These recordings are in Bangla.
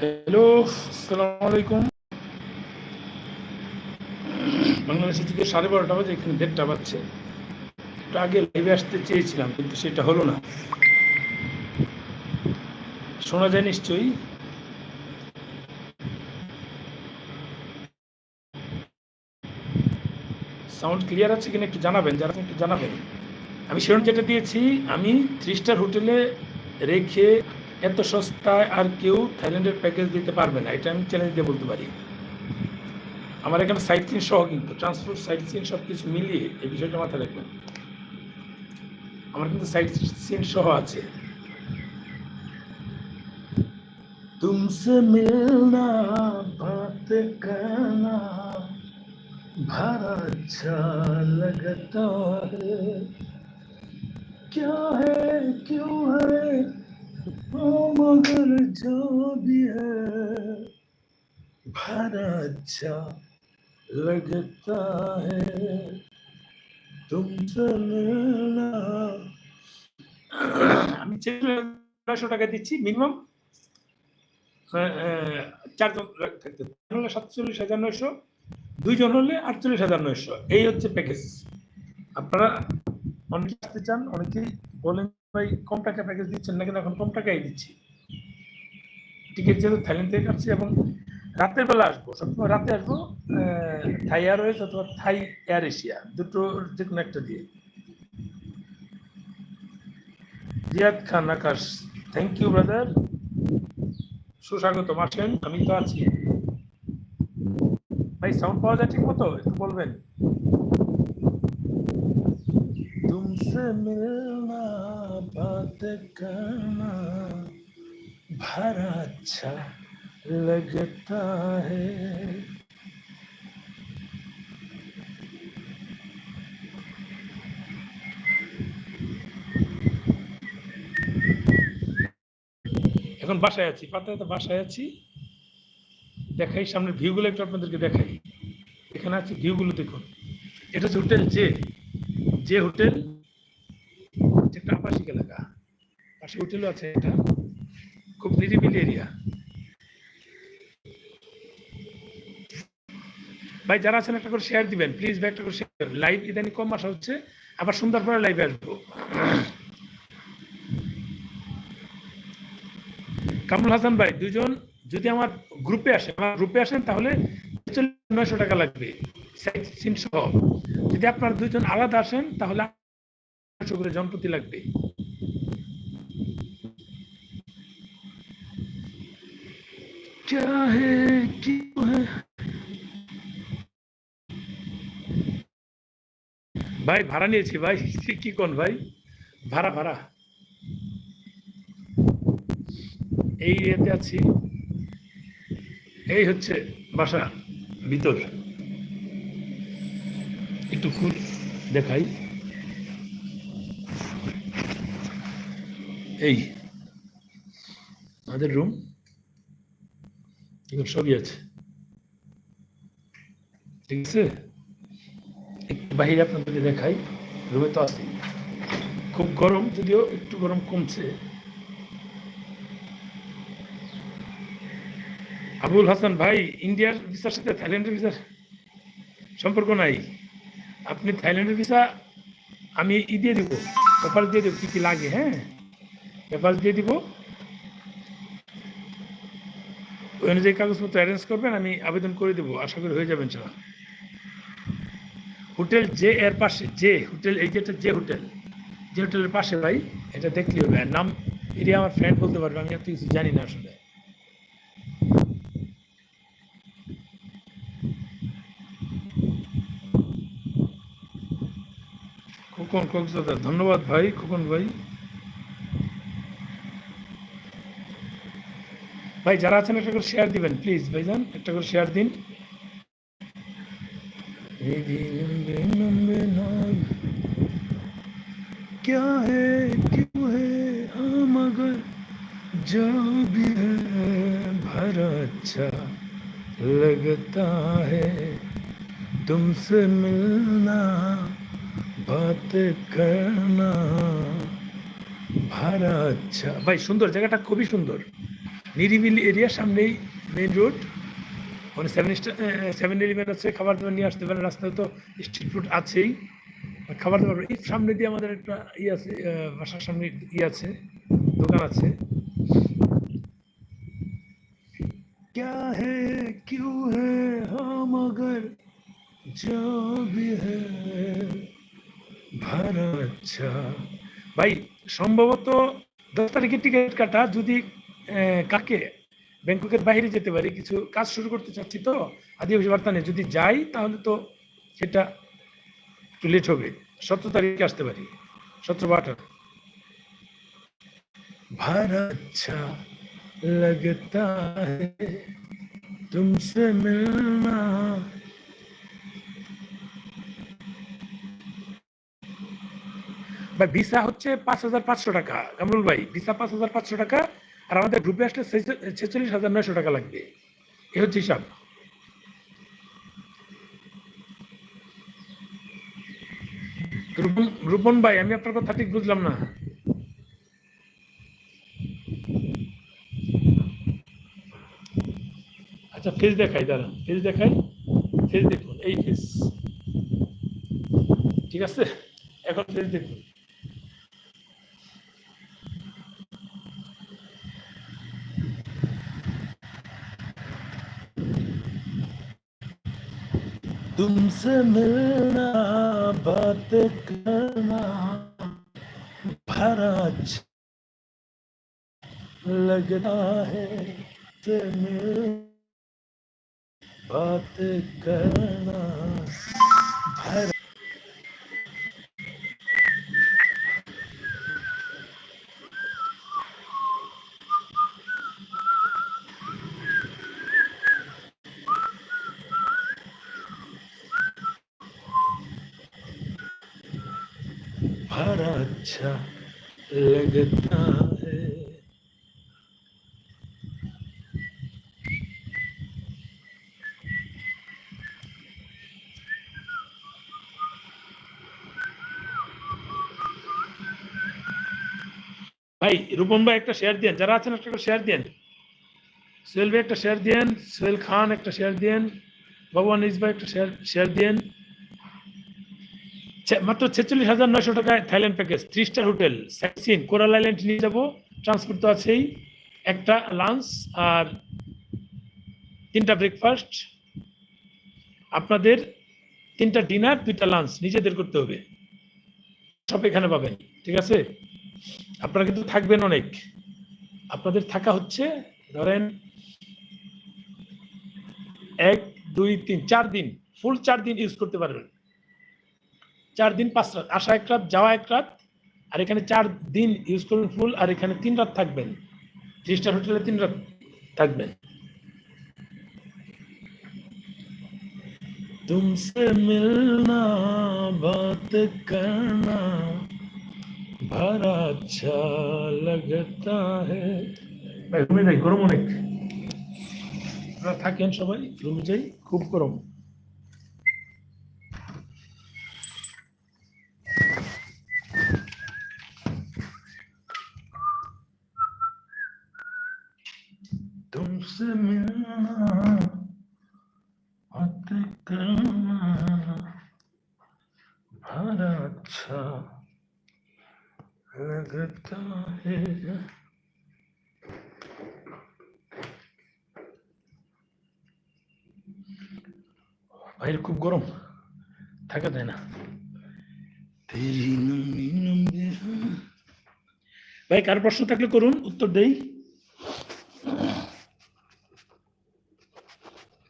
হ্যালো আসসালামু আলাইকুম বাংলাদেশে যদি সাড়ে বারোটা বাজে, এখানে দেড়টা বাজছে। একটু আগে লাইভে আসতে চেয়েছিলাম, কিন্তু সেটা হলো না। শোনা যায় নিশ্চয়ই? সাউন্ড ক্লিয়ার আছে কিনা একটু জানাবেন, যারা একটু জানাবেন। আমি সেরকম যেটা দিয়েছি, আমি থ্রি স্টার হোটেলে রেখে এত সস্তায় আর কেউ থাইল্যান্ডের প্যাকেজ দিতে পারবে না এটা আমি চ্যালেঞ্জ দিয়ে বলতে পারি আমার এখানে সাইট সিন সহ কিন্তু ট্রান্সপোর্ট সাইট সিন সব কিছু মিলিয়ে এই বিষয়টা মাথায় রাখবেন আমার কিন্তু সাইট সিন সহ আছে तुमसे मिलना बात करना बड़ा अच्छा लगता है क्या है क्यों है ओ मगर जो भी है बड़ा अच्छा लगता है तुमसे मिलना আমি নয়শো টাকা দিচ্ছি মিনিমাম চারজন থাকতে হলে সাতচল্লিশ হাজার নয়শো দুইজন হলে আটচল্লিশ হাজার নয়শো এই হচ্ছে প্যাকেজ আপনারা অনেকে আসতে চান অনেকেই বলেন ভাই, কম টাকা প্যাকেজ দিচ্ছেন না কিন্তু এখন কম টাকাই দিচ্ছি। টিকিট যেহেতু থাইল্যান্ড থেকে কাটছি এবং রাতের বেলা আসব, সবসময় রাতে আসব থাই এয়ারওয়েজ অথবা থাই এয়ার এশিয়া দুটো যে কোনো একটা দিয়ে। Ziyad Khan, Akash thank you brother সুস্বাগতম, আসেন, আমি তো আছি। ভাই সাউন্ড পাওয়া যায় ঠিক মতো একটু বলবেন। तुमसे मिलना बात करना बड़ा अच्छा लगता है এখন বাসায় আছি পাতায় তো বাসায় আছি দেখাই সামনের ভিউগুলো একটু আপনাদেরকে দেখাই এখানে আছে ভিউগুলো দেখুন এটা হচ্ছে হোটেল যে যে হোটেল একটা এলাকা। পাশে আছে এটা খুব এরিয়া ভাই, যারা আছেন একটা করে শেয়ার দিবেন। প্লিজ ভাই, একটা করে শেয়ার লাইভ ইদানি কম আসা হচ্ছে। আবার সুন্দর পরে লাইভে আসব। কামরুল হাসান ভাই, দুজন যদি আমার গ্রুপে আসে আমার গ্রুপে আসেন তাহলে নয়শো টাকা লাগবে। যদি আপনার দুজন আলাদা আসেন তাহলে আটশো করে জনপ্রতি লাগবে। চাহে কি ভাই ভাড়া নিয়েছি ভাই। কি কোন ভাই? ভাড়া ভাড়া। এই এরিয়াতে আছি। এই হচ্ছে বাসা। ভিতর। একটু ফুল দেখাই। এই, আমাদের রুম সবই আছে। ঠিক আছে? একটু বাহিরে আপনাদেরকে দেখাই। রুমে তো আছি। খুব গরম, যদিও একটু গরম কমছে। আবুল হাসান, ভাই, ইন্ডিয়ার ভিসার সাথে থাইল্যান্ডের ভিসার সম্পর্ক নাই। আপনি থাইল্যান্ডের ভিসা আমি ই দিয়ে দিব পেপার দিয়ে দেবো, কী কী লাগে হ্যাঁ? পেপার দিয়ে দিব। ওই অনুযায়ী কাগজপত্র অ্যারেঞ্জ করবেন, আমি আবেদন করে দেবো। আশা করি হয়ে যাবেন সেটা হোটেল যে এর পাশে যে হোটেল, এই যেটা যে হোটেল। যে হোটেলের পাশে ভাই, এটা দেখলে হবে। নাম এরিয়া আমার ফ্রেন্ড বলতে পারবে, আমি এত কিছু জানি না আসলে। খোকন কক্সবাজার ধন্যবাদ ভাই, খোকন ভাই। ভাই যারা আছেন একটা করে শেয়ার দিবেন প্লিজ ভাইজান একটা করে শেয়ার দিন क्या है क्यों है हाँ मगर जो भी है भरा अच्छा लगता है तुमसे मिलना बात करना ভাড়া আচ্ছা ভাই সুন্দর জায়গাটা খুবই সুন্দর নিরিবিলি এরিয়ার সামনেই মেইন রোড মানে সেভেন সেভেন ইলেভেন আছে খাবার দাবার নিয়ে আসতে পারেন রাস্তায় তো স্ট্রিট ফুড আছেই আর খাবার দাবার এই সামনে দিয়ে আমাদের একটা ই আছে আহ, বাসার সামনে ই আছে দোকান আছে क्या है क्यों है हम अगर जो भी है ভালো আচ্ছা ভাই সম্ভবত দশ তারিখের টিকিট কাটা যদি আহ, কাকে ব্যাংককের বাইরে যেতে পারি কিছু কাজ শুরু করতে চাচ্ছি তো আদিবাসী বার্তা নেই যদি যাই তাহলে তো সেটা একটু লেট হবে সতেরো তারিখে আসতে পারি সতেরো বারোটা ভাড়া আচ্ছা लगता है तुमसे मिलना ভাই ভিসা হচ্ছে পাঁচ হাজার পাঁচশো টাকা কামরুল ভাই ভিসা পাঁচ হাজার পাঁচশো টাকা আর আমাদের গ্রুপে আসলে ছেচল্লিশ হাজার নয়শো টাকা লাগবে। এ হচ্ছে হিসাব। রূপন ভাই, আমি আপনার কথা ঠিক বুঝলাম না। আচ্ছা ফেস দেখাই, দাঁড়ান। ফেস দেখাই। ফেস দেখুন, এই ফেস ঠিক আছে? এখন ফেস দেখুন। तुमसे मिलना बात करना भराज लगना है से मिल बात करना भरा बड़ा अच्छा लगता है ভাই রূপম ভাই একটা শেয়ার দেন যারা আছেন একটা শেয়ার দেন সোহেল ভাই একটা শেয়ার দেন সোহেল খান একটা শেয়ার দেন বাবু আনিস ভাই একটা শেয়ার শেয়ার দেন ছে- মাত্র ছেচল্লিশ হাজার নয়শো টাকায় Thailand package. Three star hotel সাইসিন coral island নিয়ে যাব। ট্রান্সপোর্ট তো আছেই। একটা লাঞ্চ আর তিনটা ব্রেকফাস্ট আপনাদের তিনটা ডিনার দুইটা লাঞ্চ নিজেদের করতে হবে। সব এখানে পাবেন, ঠিক আছে? আপনারা কিন্তু থাকবেন অনেক। আপনাদের থাকা হচ্ছে, ধরেন এক, দুই, তিন, চার দিন ফুল চার দিন ইউজ করতে পারবেন। চার দিন পাঁচ রাত আসা এক রাত যাওয়া এক রাত আর এখানে চার দিন ইউজ করবেন ফুল আর এখানে তিন রাত থাকবেন থ্রি স্টার হোটেলে তিন রাত থাকবেন तुमसे मिलना बात करना बड़ा अच्छा लगता है ভাই রুমে যাই গরম অনেক আপনারা থাকেন সবাই রুমে যাই খুব গরম बात करना बड़ा अच्छा लगता है বাইরে খুব গরম থাকা যায় না তেরি নম্বি নম্বি হ্যাঁ। ভাই কার প্রশ্ন থাকলে করুন উত্তর দেই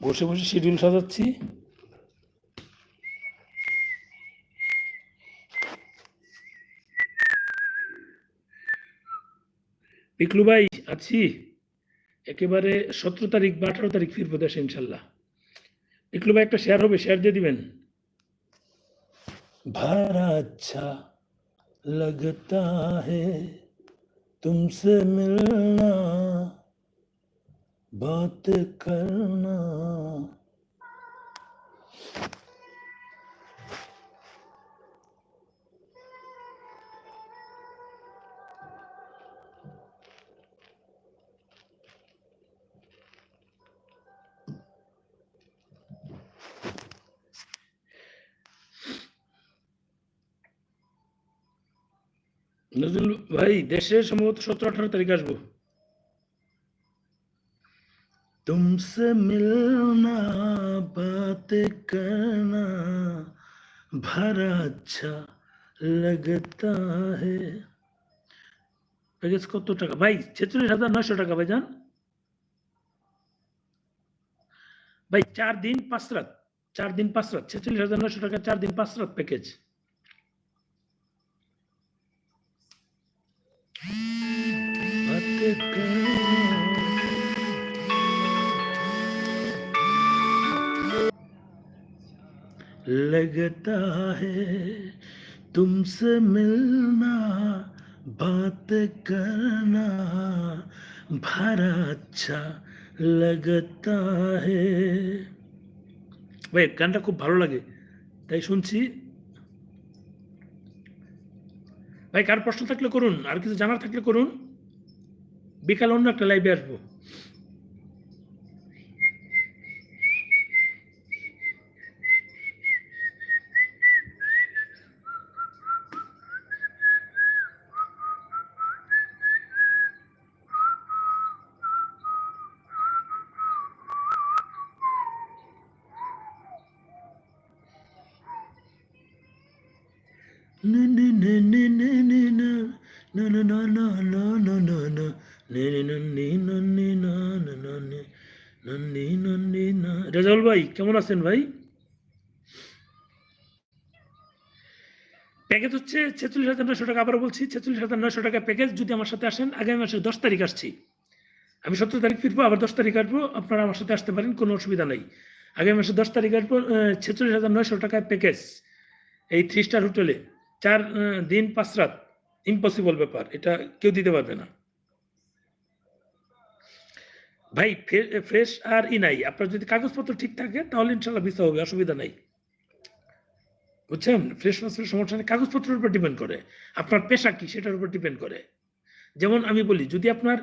বসে বসে শিডিউল সাজাচ্ছি পিকলু ভাই আছি একেবারে সতেরো তারিখ বা আঠারো তারিখ ফিরবো দেশে ইনশাল্লাহ পিকলু ভাই একটা শেয়ার হবে শেয়ার দিয়ে দিবেন ভাড়া আচ্ছা लगता है तुमसे मिलना बात करना নজরুল ভাই দেশে সম্ভবত সতেরো আঠারো তারিখ আসবো तुमसे मिलना बातें करना भरा अच्छा लगता है প্যাকেজ কত টাকা ভাই ছেচল্লিশ হাজার নয়শো টাকা ভাই যান ভাই চার দিন পাঁচ রাত চার দিন পাঁচ রাত ছেচল্লিশ হাজার নয়শো টাকা চার দিন পাঁচ রাত প্যাকেজ लगता है तुमसे मिलना बात करना भरा अच्छा लगता है ভাই গানটা খুব ভালো লাগে তাই শুনছি ভাই কার প্রশ্ন থাকলে করুন, আর কিছু জানার থাকলে করুন। বিকাল অন্য একটা লাইভে আসব। রেজাউল ভাই, কেমন আছেন ভাই? প্যাকেজ হচ্ছে ছেচল্লিশ হাজার নয়শো টাকা আবার বলছি, ছেচল্লিশ হাজার নয়শো টাকা প্যাকেজ যদি আমার সাথে আসেন, আগামী মাসের দশ তারিখ আসছি। আমি সতেরো তারিখ ফিরবো, আবার দশ তারিখ আসব, আপনারা আমার সাথে আসতে পারেন, কোনো অসুবিধা নেই। আগামী মাসের দশ তারিখ আসব ছেচল্লিশ হাজার নয়শো টাকায় প্যাকেজ এই থ্রি স্টার হোটেলে চার দিন, পাঁচ রাত। ইম্পসিবল ব্যাপার, এটা কেউ দিতে পারবে না। ভাই ফ্রেশ আর ই নাই। আপনার যদি কাগজপত্র ঠিক থাকে, তাহলে ইনশাল্লাহ ভিসা হবে, অসুবিধা নাই। বুঝছেন? ফ্রেশ মাসের সমস্যা কাগজপত্রের উপর ডিপেন্ড করে। আপনার পেশা কি, সেটার উপর ডিপেন্ড করে। যেমন আমি বলি, যদি আপনার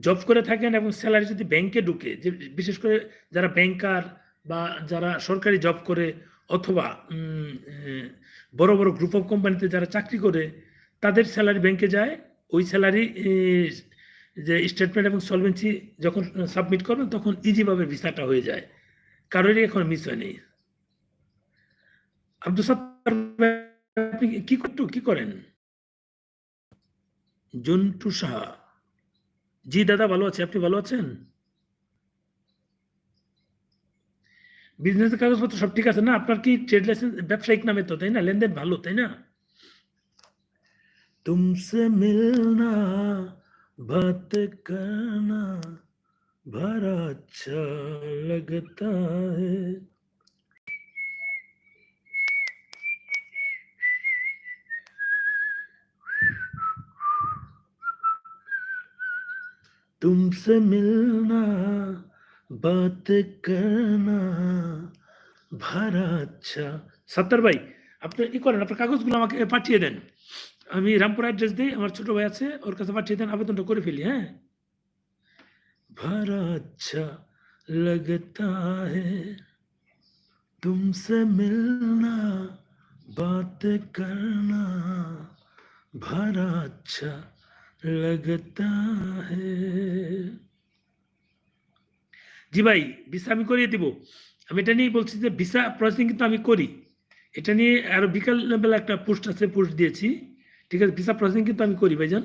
জব করে থাকেন এবং স্যালারি যদি ব্যাংকে ঢুকে, যে, বিশেষ করে যারা ব্যাংকার বা যারা সরকারি জব করে, অথবা বড় বড় গ্রুপ অফ কোম্পানিতে যারা চাকরি করে, তাদের স্যালারি ব্যাংকে যায়। ওই স্যালারি যে স্টেটমেন্ট এবং সলভেন্সি যখন সাবমিট করবেন, তখন ইজিভাবে ভিসাটা হয়ে যায়। কারোরই এখন মিস হয় নেই আব্দুল সত্তার আপনি কি করতো, কি করেন? জন্টু সাহা। জি দাদা, ভালো আছে। আপনি ভালো আছেন? বিজনেসের কাগজপত্র সব ঠিক আছে না? আপনার কি ট্রেড লাইসেন্স ব্যবসায়িক নামে তো, তাই না? লেনদেন ভালো, তাই না? তুমসে মিলনা बात करना बड़ा अच्छा लगता है तुमसे मिलना बात करना ভাড়া আচ্ছা সত্তর ভাই আপনি ই করেন আপনার কাগজগুলো আমাকে পাঠিয়ে দেন আমি রামপুর অ্যাড্রেস দিই আমার ছোট ভাই আছে ওর কাছে পাঠিয়ে দেন আবেদনটা করে ফেলি হ্যাঁ ভাড়া আচ্ছা लगता है तुमसे मिलना बात करना भरा अच्छा लगता है জি ভাই ভিসা আমি করিয়ে দিব আমি এটা নিয়ে বলছি যে ভিসা প্রসেসিং কিন্তু আমি করি এটা নিয়ে আরো বিকাল বেলা একটা পোস্ট আছে পোস্ট দিয়েছি ঠিক আছে ভিসা প্রসেসিং কিন্তু আমি করি ভাইজান।